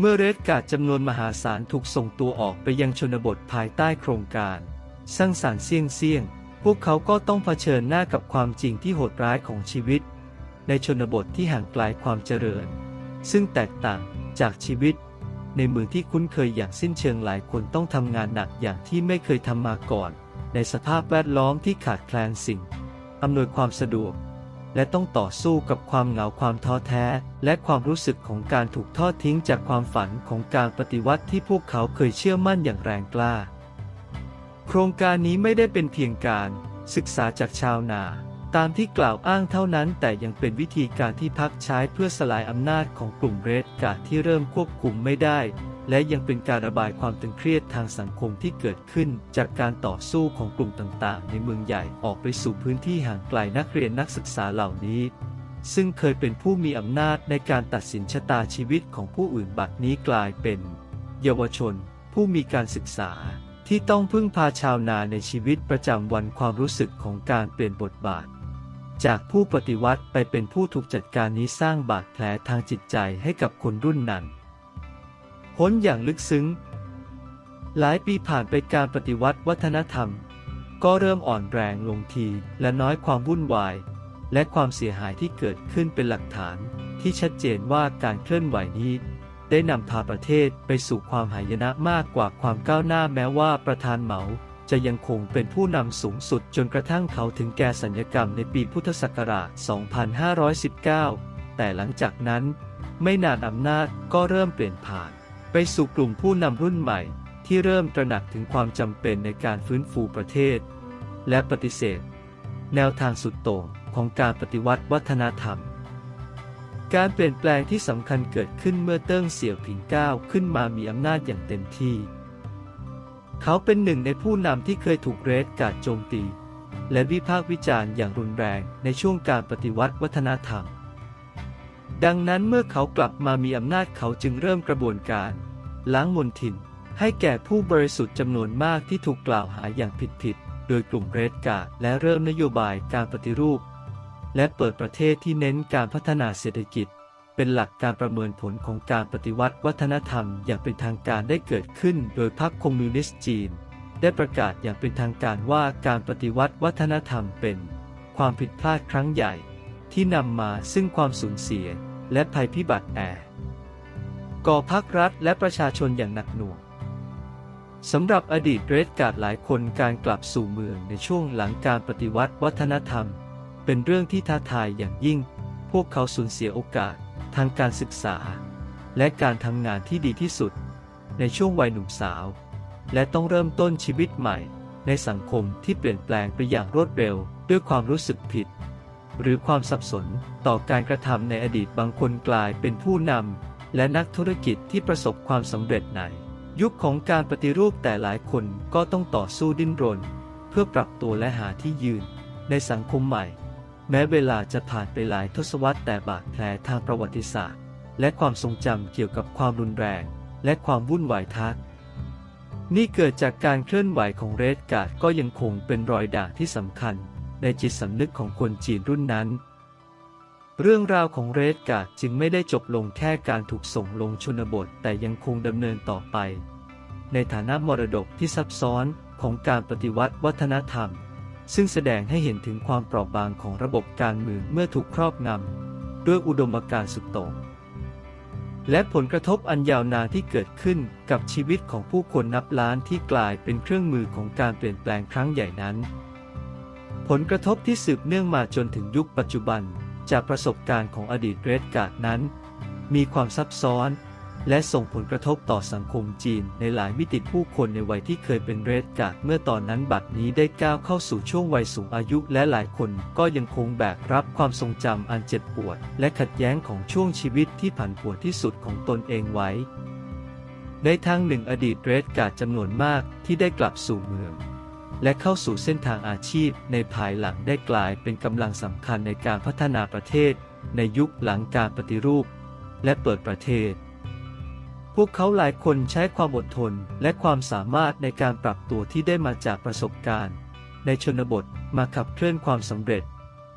เมื่อเรดการ์ดจำนวนมหาศาลถูกส่งตัวออกไปยังชนบทภายใต้โครงการ สร้างสารรค์เสี่ยงเสี่ยง พวกเขาก็ต้องเผชิญหน้ากับความจริงที่โหดร้ายของชีวิต ในชนบทที่ห่างไกลความเจริญ ซึ่งแตกต่างจากชีวิต ในเมืองที่คุ้นเคยอย่างสิ้นเชิงหลายคนต้องทำงานหนักอย่างที่ไม่เคยทำมาก่อน ในสภาพแวดล้อมที่ขาดแคลนสิ่งอำนวยความสะดวก และต้องต่อสู้กับความเหงาความท้อแท้ และความรู้สึกของการถูกทอดทิ้งจากความฝันของการปฏิวัติที่พวกเขาเคยเชื่อมั่นอย่างแรงกล้า โครงการนี้ไม่ได้เป็นเพียงการศึกษาจากชาวนาตามที่กล่าวอ้างเท่านั้นแต่ยังเป็นวิธีการที่พักใช้เพื่อสลายอำนาจของกลุ่มเรดการ์ดที่เริ่มควบคุมไม่ได้ และยังเป็นการระบายความตึงเครียดทางสังคมที่เกิดขึ้น จากการต่อสู้ของกลุ่มต่างๆ ในเมืองใหญ่ออกไปสู่พื้นที่ห่างไกลนักเรียนนักศึกษาเหล่านี้ ซึ่งเคยเป็นผู้มีอำนาจในการตัดสินชะตาชีวิตของผู้อื่นบัดนี้กลายเป็น เยาวชน ผู้มีการศึกษา ที่ต้องพึ่งพาชาวนาในชีวิตประจำวันความรู้สึกของการเปลี่ยนบทบาทจากผู้ปฏิวัติไปเป็นผู้ถูกจัดการนี้สร้างบาดแผลทางจิตใจให้กับคนรุ่นนั้น พ้นอย่างลึกซึ้ง หลายปีผ่านไปการปฏิวัติวัฒนธรรม ก็เริ่มอ่อนแรงลงทีและน้อยความวุ่นวาย และความเสียหายที่เกิดขึ้นเป็นหลักฐาน ที่ชัดเจนว่าการเคลื่อนไหวนี้ ได้นำพาประเทศไปสู่ความหายนะมากกว่าความก้าวหน้าแม้ว่าประธานเหมาจะยังคงเป็นผู้นำสูงสุดจนกระทั่งเขาถึงแก่สัญญกรรมในปีพุทธศักราช 2519 แต่หลังจากนั้น ไม่นานอำนาจก็เริ่มเปลี่ยนผ่าน ไปสู่กลุ่มผู้นำรุ่นใหม่ ที่เริ่มตระหนักถึงความจำเป็นในการฟื้นฟูประเทศ และปฏิเสธ แนวทางสุดโต่งของการปฏิวัติวัฒนธรรม การเปลี่ยนแปลงที่สำคัญเกิดขึ้นเมื่อเติ้งเสี่ยวผิงก้าวขึ้นมามีอำนาจอย่างเต็มที่ เขาเป็นหนึ่งในผู้นำที่เคยถูกเรดการ์ดโจมตี และวิพากษ์วิจารณ์อย่างรุนแรงในช่วงการปฏิวัติวัฒนธรรม ดังนั้นเมื่อเขากลับมามีอำนาจเขาจึงเริ่มกระบวนการ ล้างมนทิน ให้แก่ผู้บริสุทธิ์จำนวนมากที่ถูกกล่าวหาอย่างผิดๆ โดยกลุ่มเรดการ์ดและเริ่มนโยบายการปฏิรูป และเปิดประเทศที่เน้นการพัฒนาเศรษฐกิจ เป็นหลักการประเมินผลของการปฏิวัติวัฒนธรรมอย่างเป็นทางการได้เกิดขึ้น โดยพรรคคอมมิวนิสต์จีน ได้ประกาศอย่างเป็นทางการว่าการปฏิวัติวัฒนธรรมเป็น ความผิดพลาดครั้งใหญ่ ที่นำมาซึ่งความสูญเสีย และภัยพิบัติแอ ก่อภาครัฐและประชาชนอย่างหนักหน่วงสำหรับอดีตเรดการ์ดหลายคนการกลับสู่เมืองในช่วงหลังการปฏิวัติวัฒนธรรม เป็นเรื่องที่ท้าทายอย่างยิ่ง พวกเขาสูญเสียโอกาสทางการศึกษา และการทำงานที่ดีที่สุด ในช่วงวัยหนุ่มสาว และต้องเริ่มต้นชีวิตใหม่ ในสังคมที่เปลี่ยนแปลงไปอย่างรวดเร็ว ด้วยความรู้สึกผิด หรือความสับสนต่อการกระทำในอดีตบางคนกลายเป็นผู้นำ และนักธุรกิจที่ประสบความสำเร็จใน ยุคของการปฏิรูปแต่หลายคนก็ต้องต่อสู้ดิ้นรน เพื่อปรับตัวและหาที่ยืน ในสังคมใหม่ แม้เวลาจะผ่านไปหลายทศวรรษแต่บาดแผลทางประวัติศาสตร์ และความทรงจำเกี่ยวกับความรุนแรง และความวุ่นวายทักนี่เกิดจากการเคลื่อนไหวของเรดการ์ดก็ยังคงเป็นรอยด่างที่สำคัญ ในจิตสำนึกของคนจีนรุ่นนั้น เรื่องราวของเรดการ์ดจึงไม่ได้จบลงแค่การถูกส่งลงชนบทแต่ยังคงดำเนินต่อไป ในฐานะมรดกที่ซับซ้อนของการปฏิวัติวัฒนธรรม ซึ่งแสดงให้เห็นถึงความเปราะบางของระบบการเมืองเมื่อถูกครอบงำด้วยอุดมการณ์สุดโต่งและผลกระทบอันยาวนานที่เกิดขึ้นกับชีวิตของผู้คนนับล้านที่กลายเป็นเครื่องมือของการเปลี่ยนแปลงครั้งใหญ่นั้น ผลกระทบที่สืบเนื่องมาจนถึงยุคปัจจุบัน จากประสบการณ์ของอดีตเรดการ์ดนั้น มีความซับซ้อน และส่งผลกระทบต่อสังคมจีนในหลายมิติผู้คนในวัยที่เคยเป็นเรดการ์ดเมื่อตอนนั้นบัดนี้ได้ก้าวเข้าสู่ช่วงวัยสูงอายุและหลายคนก็ยังคงแบกรับความทรงจำอันเจ็บปวด และขัดแย้งของช่วงชีวิตที่ผันผวนที่สุดของตนเองไว้ ในทางหนึ่งอดีตเรดการ์ดจำนวนมากที่ได้กลับสู่เมือง และเข้าสู่เส้นทางอาชีพในภายหลังได้กลายเป็นกำลังสำคัญในการพัฒนาประเทศ ในยุคหลังการปฏิรูป และเปิดประเทศ พวกเขาหลายคนใช้ความอดทนและความสามารถในการปรับตัวที่ได้มาจากประสบการณ์ ในชนบทมาขับเคลื่อนความสำเร็จ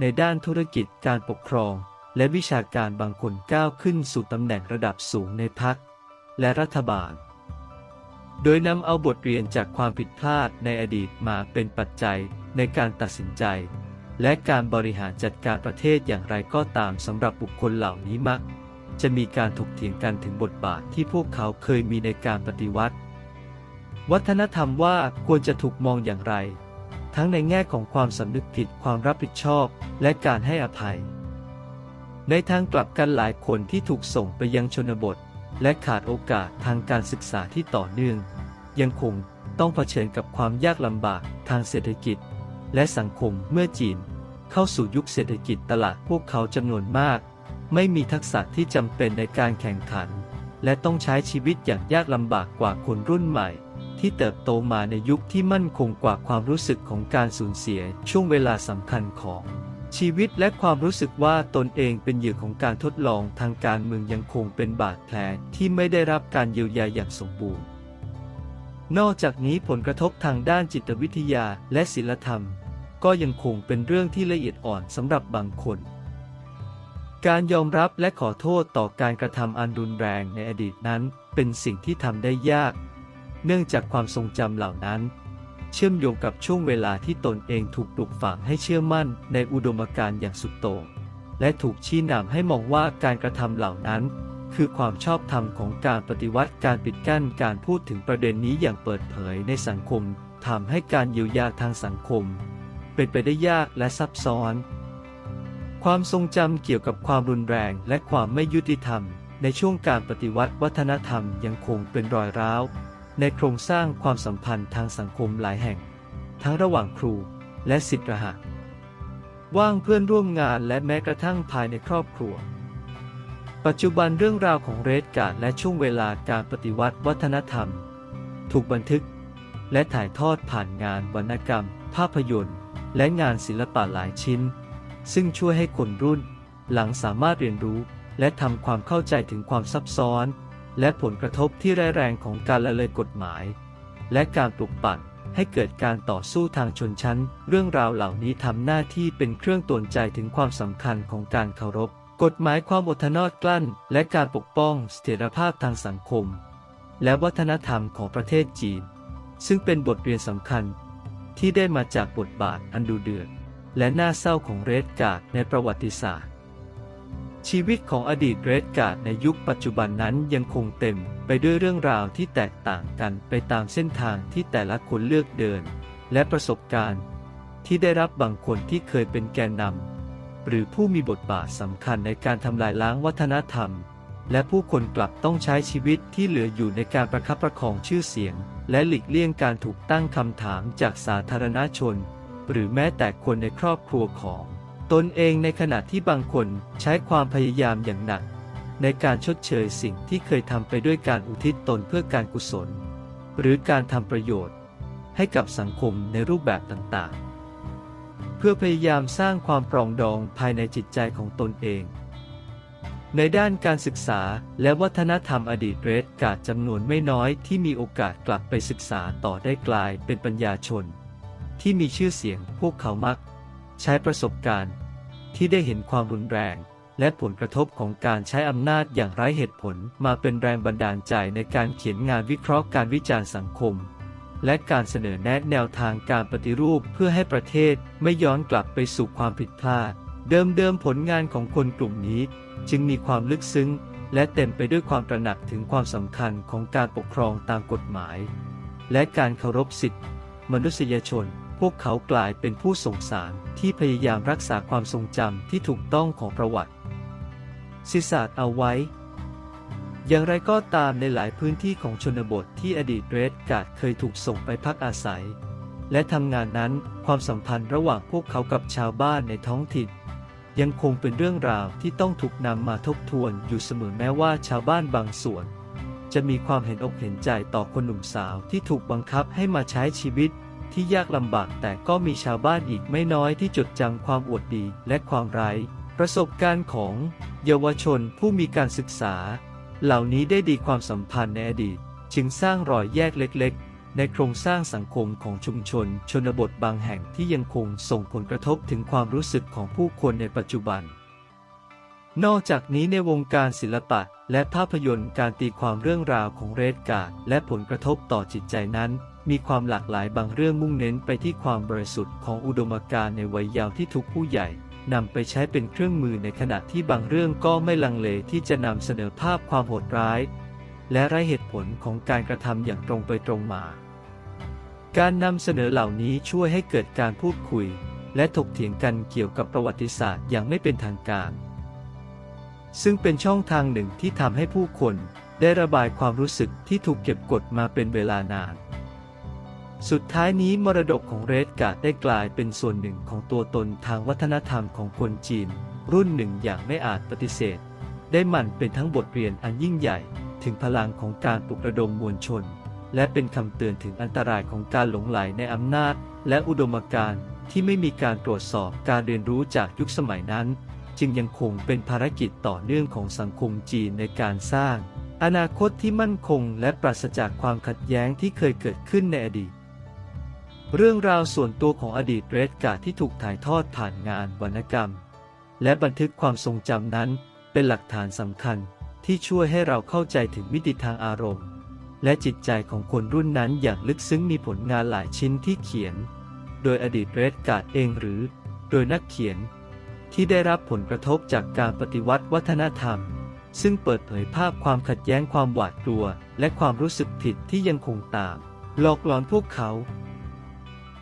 ในด้านธุรกิจการปกครอง และวิชาการบางคนก้าวขึ้นสู่ตำแหน่งระดับสูงในพรรคและรัฐบาล โดยนำเอาบทเรียนจากความผิดพลาดในอดีตมาเป็นปัจจัยในการตัดสินใจ และการบริหารจัดการประเทศอย่างไรก็ตามสำหรับบุคคลเหล่านี้มัก จะมีการถกเถียงกันถึงบทบาทที่พวกเขาเคยมีในการปฏิวัติ วัฒนธรรมว่าควรจะถูกมองอย่างไร ทั้งในแง่ของความสำนึกผิดความรับผิดชอบและการให้อภัย ในทางกลับกันหลายคนที่ถูกส่งไปยังชนบท และขาดโอกาสทางการศึกษาที่ต่อเนื่อง ยังคงต้องเผชิญกับความยากลำบากทางเศรษฐกิจ และสังคมเมื่อจีน เข้าสู่ยุคเศรษฐกิจตลาดพวกเขาจำนวนมาก ไม่มีทักษะที่จำเป็นในการแข่งขัน และต้องใช้ชีวิตอย่างยากลำบากกว่าคนรุ่นใหม่ ที่เติบโตมาในยุคที่มั่นคงกว่าความรู้สึกของการสูญเสียช่วงเวลาสำคัญของ ชีวิตและความรู้สึกว่าตนเองเป็นเหยื่อของการทดลองทางการเมืองยังคงเป็นบาดแผลที่ไม่ได้รับการเยียวยาอย่างสมบูรณ์ นอกจากนี้ผลกระทบทางด้านจิตวิทยาและศิลธรรม ก็ยังคงเป็นเรื่องที่ละเอียดอ่อนสำหรับบางคน การยอมรับและขอโทษต่อการกระทำอันรุนแรงในอดีตนั้น เป็นสิ่งที่ทำได้ยาก เนื่องจากความทรงจำเหล่านั้น เชื่อมโยงกับช่วงเวลาที่ตนเองถูกปลูกฝังให้เชื่อมั่นในอุดมการณ์อย่างสุดโต่งและถูกชี้นำให้มองว่าการกระทำเหล่านั้น คือความชอบธรรมของการปฏิวัติการปิดกั้นการพูดถึงประเด็นนี้อย่างเปิดเผยในสังคมทำให้การเยียวยาทางสังคม เป็นไปได้ยากและซับซ้อน ความทรงจำเกี่ยวกับความรุนแรงและความไม่ยุติธรรม ในช่วงการปฏิวัติวัฒนธรรมยังคงเป็นรอยร้าว ในโครงสร้างความสัมพันธ์ทางสังคมหลายแห่ง ทั้งระหว่างครูและศิษย์รหัสว่างเพื่อนร่วมงานและแม้กระทั่งภายในครอบครัว ปัจจุบันเรื่องราวของเรดการ์ดและช่วงเวลาการปฏิวัติวัฒนธรรม ถูกบันทึก และถ่ายทอดผ่านงานวรรณกรรม ภาพยนตร์ และงานศิลปะหลายชิ้น ซึ่งช่วยให้คนรุ่น หลังสามารถเรียนรู้และทำความเข้าใจถึงความซับซ้อน และผลกระทบที่ร้ายแรงของการละเลยกฎหมาย และการปลุกปั่นให้เกิดการต่อสู้ทางชนชั้น เรื่องราวเหล่านี้ทำหน้าที่เป็นเครื่องตวนใจถึงความสำคัญของการเคารพ กฎหมายความอดทนอดกลั้น และการปกป้องเสถียรภาพทางสังคม และวัฒนธรรมของประเทศจีน ซึ่งเป็นบทเรียนสำคัญ ที่ได้มาจากบทบาทอันดูเดือดและน่าเศร้าของเรดการ์ดในประวัติศาสตร์ ชีวิตของอดีตเรดการ์ดในยุคปัจจุบันนั้นยังคงเต็มไปด้วยเรื่องราวที่แตกต่างกันไปตามเส้นทางที่แต่ละคนเลือกเดิน และประสบการณ์ ที่ได้รับบางคนที่เคยเป็นแกนนำหรือผู้มีบทบาทสำคัญในการทำลายล้างวัฒนธรรม และผู้คนกลับต้องใช้ชีวิตที่เหลืออยู่ในการประคับประคองชื่อเสียง และหลีกเลี่ยงการถูกตั้งคำถามจากสาธารณชน หรือแม้แต่คนในครอบครัวของ ตนเองในขณะที่บางคนใช้ความพยายามอย่างหนัก ในการชดเชยสิ่งที่เคยทำไปด้วยการอุทิศตนเพื่อการกุศล หรือการทำประโยชน์ ให้กับสังคมในรูปแบบต่างๆ เพื่อพยายามสร้างความปรองดองภายในจิตใจของตนเอง ในด้านการศึกษาและวัฒนธรรมอดีตเรดการจำนวนไม่น้อยที่มีโอกาสกลับไปศึกษาต่อได้กลายเป็นปัญญาชน ที่มีชื่อเสียงพวกเขามัก ใช้ประสบการณ์ ที่ได้เห็นความรุนแรง และผลกระทบของการใช้อำนาจอย่างไร้เหตุผลมาเป็นแรงบันดาลใจในการเขียนงานวิเคราะห์การวิจารณ์สังคม และการเสนอแนะแนวทางการปฏิรูปเพื่อให้ประเทศไม่ย้อนกลับไปสู่ความผิดพลาด เดิมๆผลงานของคนกลุ่มนี้ จึงมีความลึกซึ้ง และเต็มไปด้วยความตระหนักถึงความสำคัญของการปกครองตามกฎหมาย และการเคารพสิทธิมนุษยชน พวกเขากลายเป็นผู้ส่งสารที่พยายามรักษาความทรงจำที่ถูกต้องของประวัติศิษาเอาไว้ อย่างไรก็ตามในหลายพื้นที่ของชนบทที่อดีตเรดการ์ดเคยถูกส่งไปพักอาศัย และทำงานนั้นความสัมพันธ์ระหว่างพวกเขากับชาวบ้านในท้องถิ่นยังคงเป็นเรื่องราวที่ต้องถูกนำมาทบทวนอยู่เสมอแม้ว่าชาวบ้านบางส่วน จะมีความเห็นอกเห็นใจต่อคนหนุ่มสาวที่ถูกบังคับให้มาใช้ชีวิต ที่ยากลำบากแต่ก็มีชาวบ้านอีกไม่น้อยที่จดจำความอวดดีและความไร้ประสบการณ์ของเยาวชนผู้มีการศึกษา เหล่านี้ได้ดีความสัมพันธ์ในอดีต จึงสร้างรอยแยกเล็กๆ ในโครงสร้างสังคมของชุมชน ชนบทบางแห่งที่ยังคงส่งผลกระทบถึงความรู้สึกของผู้คนในปัจจุบัน นอกจากนี้ในวงการศิลปะและภาพยนตร์การตีความเรื่องราวของเรดการ์ดและผลกระทบต่อจิตใจนั้น มีความหลากหลายบางเรื่องมุ่งเน้นไปที่ความบริสุทธิ์ของอุดมการณ์ในวัยเยาว์ที่ทุกผู้ใหญ่นำไปใช้เป็นเครื่องมือในขณะที่บางเรื่องก็ไม่ลังเลที่จะนำเสนอภาพความโหดร้าย และไร้เหตุผลของการกระทำอย่างตรงไปตรงมา การนำเสนอเหล่านี้ช่วยให้เกิดการพูดคุย และถกเถียงกันเกี่ยวกับประวัติศาสตร์อย่างไม่เป็นทางการ ซึ่งเป็นช่องทางหนึ่งที่ทำให้ผู้คนได้ระบายความรู้สึกที่ถูกเก็บกดมาเป็นเวลานาน สุดท้ายนี้มรดกของเรดการ์ดได้กลายเป็นส่วนหนึ่งของตัวตนทางวัฒนธรรมของคนจีน รุ่นหนึ่งอย่างไม่อาจปฏิเสธ ได้มันเป็นทั้งบทเรียนอันยิ่งใหญ่ ถึงพลังของการปลุกระดมมวลชน และเป็นคำเตือนถึงอันตรายของการหลงไหลในอำนาจ และอุดมการณ์ที่ไม่มีการตรวจสอบการเรียนรู้จากยุคสมัยนั้น จึงยังคงเป็นภารกิจต่อเนื่องของสังคมจีนในการสร้าง อนาคตที่มั่นคงและปราศจากความขัดแย้งที่เคยเกิดขึ้นในอดีต เรื่องราวส่วนตัวของอดีตเรดการ์ดที่ถูกถ่ายทอดผ่านงานวรรณกรรม และบันทึกความทรงจำนั้นเป็นหลักฐานสำคัญที่ช่วยให้เราเข้าใจถึงมิติทางอารมณ์ และจิตใจของคนรุ่นนั้นอย่างลึกซึ้งมีผลงานหลายชิ้นที่เขียน โดยอดีตเรดการ์ดเองหรือ โดยนักเขียน ที่ได้รับผลกระทบจากการปฏิวัติวัฒนธรรม ซึ่งเปิดเผยภาพความขัดแย้งความหวาดกลัว และความรู้สึกผิดที่ยังคงตามหลอกหลอนพวกเขา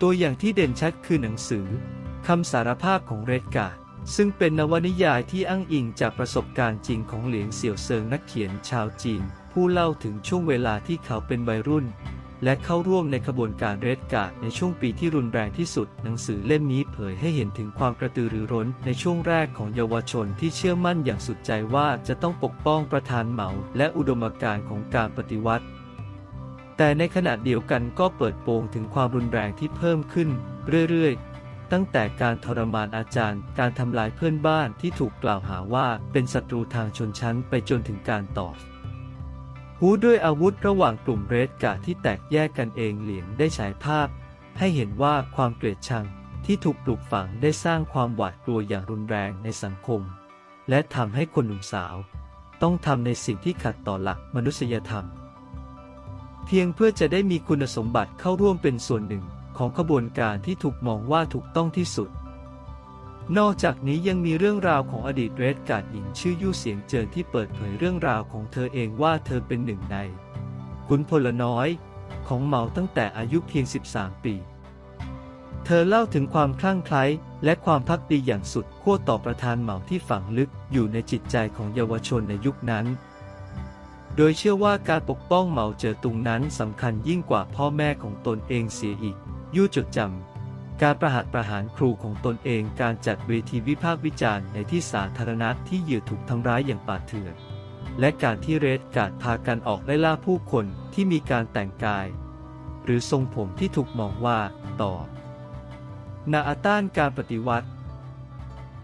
ตัวอย่างที่เด่นชัดคือหนังสือคำสารภาพของเรดการ์ดซึ่งเป็นนวนิยายที่อ้างอิงจากประสบการณ์จริงของเหลียงเสี่ยวเซิงนักเขียนชาวจีน ผู้เล่าถึงช่วงเวลาที่เขาเป็นวัยรุ่น และเข้าร่วมในขบวนการเรดการ์ดในช่วงปีที่รุนแรงที่สุด หนังสือเล่มนี้เผยให้เห็นถึงความกระตือรือร้นในช่วงแรกของเยาวชนที่เชื่อมั่นอย่างสุดใจว่าจะต้องปกป้องประธานเหมา และอุดมการณ์ของการปฏิวัติ แต่ในขณะเดียวกันก็เปิดโปงถึงความรุนแรงที่เพิ่มขึ้นเรื่อยๆ ตั้งแต่การทรมานอาจารย์ การทำลายเพื่อนบ้านที่ถูกกล่าวหาว่าเป็นศัตรูทางชนชั้นไปจนถึงการต่อหูด้วยอาวุธระหว่างกลุ่มเรดกาที่แตกแยกกันเองเหลียงได้ฉายภาพ ให้เห็นว่าความเกลียดชังที่ถูกปลูกฝังได้สร้างความหวาดกลัวอย่างรุนแรงในสังคม และทำให้คนหนุ่มสาว ต้องทำในสิ่งที่ขัดต่อหลักมนุษยธรรม เพียงเพื่อจะได้มีคุณสมบัติเข้าร่วมเป็นส่วนหนึ่งของขบวนการที่ถูกมองว่าถูกต้องที่สุด นอกจากนี้ยังมีเรื่องราวของอดีตเรดการ์ดหญิงชื่อยู่เสียงเจินที่เปิดเผยเรื่องราวของเธอเองว่าเธอเป็นหนึ่งในขุนพลน้อยของเหมาตั้งแต่อายุเพียง 13 ปี เธอเล่าถึงความคลั่งไคล้และความพักดีอย่างสุดขั้วต่อประธานเหมาที่ฝังลึกอยู่ในจิตใจของเยาวชนในยุคนั้น โดยเชื่อว่าการปกป้องเหมาเจ๋อตุงนั้นสำคัญยิ่งกว่าพ่อแม่ของตนเองเสียอีก ยู่จดจำ การประหัตประหารครูของตนเองการจัดเวทีวิพากษ์วิจารณ์ในที่สาธารณะที่เหยื่อถูกทำร้ายอย่างป่าเถื่อน และการที่เรดการ์ดพากันออกไล่ล่าผู้คนที่มีการแต่งกาย หรือทรงผมที่ถูกมองว่าต่อนาอาต้านการปฏิวัติ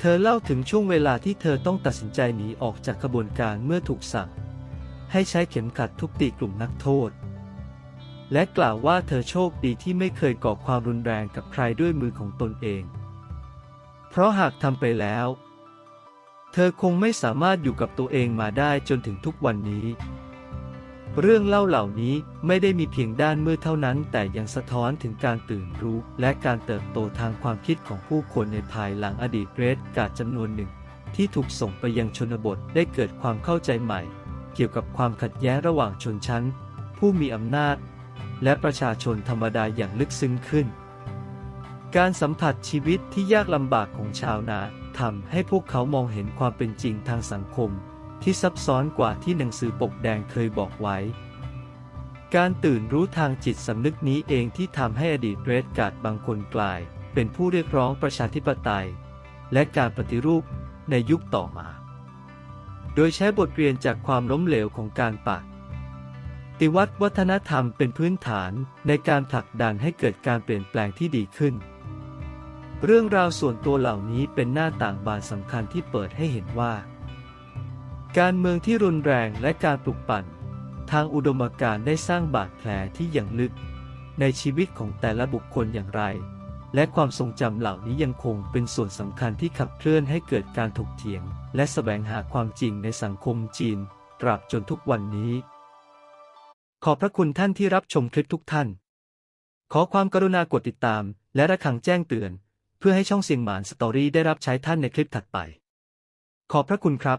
เธอเล่าถึงช่วงเวลาที่เธอต้องตัดสินใจหนีออกจากขบวนการเมื่อถูกสั่ง ให้ใช้เข็มขัดทุบตีกลุ่มนักโทษ และกล่าวว่าเธอโชคดีที่ไม่เคยก่อความรุนแรงกับใครด้วยมือของตนเอง เพราะหากทำไปแล้ว เธอคงไม่สามารถอยู่กับตัวเองมาได้จนถึงทุกวันนี้ เรื่องเล่าเหล่านี้ไม่ได้มีเพียงด้านมืดเท่านั้น แต่ยังสะท้อนถึงการตื่นรู้ และการเติบโตทางความคิดของผู้คนในภายหลังอดีตเรดการ์ดจำนวนหนึ่งที่ถูกส่งไปยังชนบทได้เกิดความเข้าใจใหม่ เกี่ยวกับความขัดแย้งระหว่างชนชั้น ผู้มีอำนาจ และประชาชนธรรมดาอย่างลึกซึ้งขึ้น การสัมผัสชีวิตที่ยากลำบากของชาวนาทำให้พวกเขามองเห็นความเป็นจริงทางสังคม ที่ซับซ้อนกว่าที่หนังสือปกแดงเคยบอกไว้ การตื่นรู้ทางจิตสำนึกนี้เองที่ทำให้อดีตเรดการ์ดบางคนกลาย เป็นผู้เรียกร้องประชาธิปไตย และการปฏิรูปในยุคต่อมา โดยใช้บทเรียนจากความล้มเหลวของการปฏิติวัฒน์วัฒนธรรมเป็นพื้นฐานในการผลักดันให้เกิดการเปลี่ยนแปลงที่ดีขึ้น เรื่องราวส่วนตัวเหล่านี้เป็นหน้าต่างบานสำคัญที่เปิดให้เห็นว่า การเมืองที่รุนแรงและการปลุกปั่น ทางอุดมการณ์ได้สร้างบาดแผลที่อย่างลึก ในชีวิตของแต่ละบุคคลอย่างไร และความทรงจำเหล่านี้ยังคงเป็นส่วนสำคัญที่ขับเคลื่อนให้เกิดการถกเถียง และแสวงหาความจริงในสังคมจีน ตราบจนทุกวันนี้ ขอบพระคุณท่านที่รับชมคลิปทุกท่าน ขอความกรุณากดติดตาม และระฆังแจ้งเตือน เพื่อให้ช่องเสียงหมานสตอรี่ได้รับใช้ท่านในคลิปถัดไป ขอบพระคุณครับ